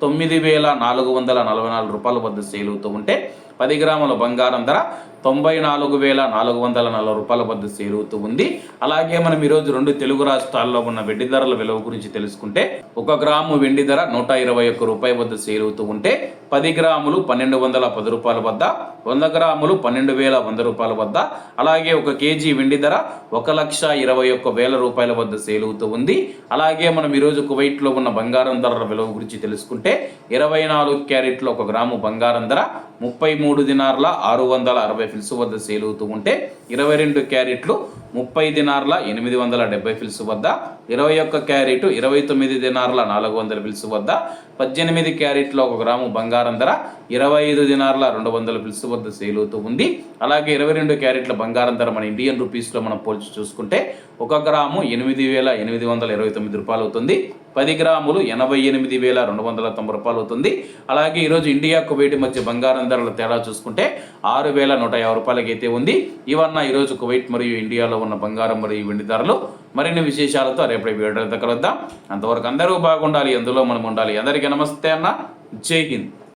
తొమ్మిది వేల నాలుగు వందల నలభై నాలుగు రూపాయల వద్ద సేల్ అవుతూ ఉంటే పది గ్రాముల బంగారం ధర తొంభై నాలుగు వేల నాలుగు వందల నలభై రూపాయల వద్ద సేల్ అవుతూ ఉంది. అలాగే మనం ఈరోజు రెండు తెలుగు రాష్ట్రాల్లో ఉన్న వెండి ధరల విలువ గురించి తెలుసుకుంటే ఒక గ్రాము వెండి ధర నూట ఇరవై ఒక్క రూపాయి వద్ద సేల్ అవుతూ ఉంటే పది గ్రాములు పన్నెండు వందల పది రూపాయల వద్ద వంద గ్రాములు పన్నెండు వేల వంద రూపాయల వద్ద అలాగే ఒక కేజీ వెండి ధర ఒక లక్ష ఇరవై ఒక్క వేల రూపాయల వద్ద సేల్ అవుతూ ఉంది. అలాగే మనం ఈరోజు కువైట్లో ఉన్న బంగారం ధరల విలువ గురించి తెలుసుకుంటే ఇరవై నాలుగు క్యారెట్లు ఒక గ్రాము బంగారం ధర ముప్పై మూడు దినార్ల ఆరు వందల అరవై ఫిల్స్ వద్ద సేల్ అవుతూ ఉంటే ఇరవై రెండు క్యారెట్లు ముప్పై దినార్ల ఎనిమిది వందల డెబ్బై ఫిల్స్ వద్ద ఇరవై ఒక్క క్యారెట్ ఇరవై తొమ్మిది దినార్ల నాలుగు వందల ఫిల్స్ వద్ద పద్దెనిమిది క్యారెట్లు ఒక గ్రాము బంగారం ధర ఇరవై ఐదు దినార్ల రెండు వందల ఫిల్స్ వద్ద సేల్ అవుతూ ఉంది. అలాగే ఇరవై రెండు క్యారెట్ల బంగారం ధర మన ఇండియన్ రూపీస్లో మనం పోల్చి చూసుకుంటే ఒక గ్రాము ఎనిమిది వేల ఎనిమిది వందల ఇరవై తొమ్మిది రూపాయలు అవుతుంది పది గ్రాములు ఎనభై ఎనిమిది వేల రెండు వందల తొంభై రూపాయలు అవుతుంది. అలాగే ఈరోజు ఇండియా కువైట్ మధ్య బంగారం ధరల తేడా చూసుకుంటే ఆరు వేల నూట యాభై రూపాయలకి అయితే ఉంది. ఇవన్న ఈరోజు కువైట్ మరియు ఇండియాలో ఉన్న బంగారం మరియు వెండి ధరలు మరిన్ని విశేషాలతో రేపటి వీడియో కలుద్దాం అంతవరకు అందరూ బాగుండాలి అందులో మనం ఉండాలి. అందరికీ నమస్తే అన్న. జై హింద్.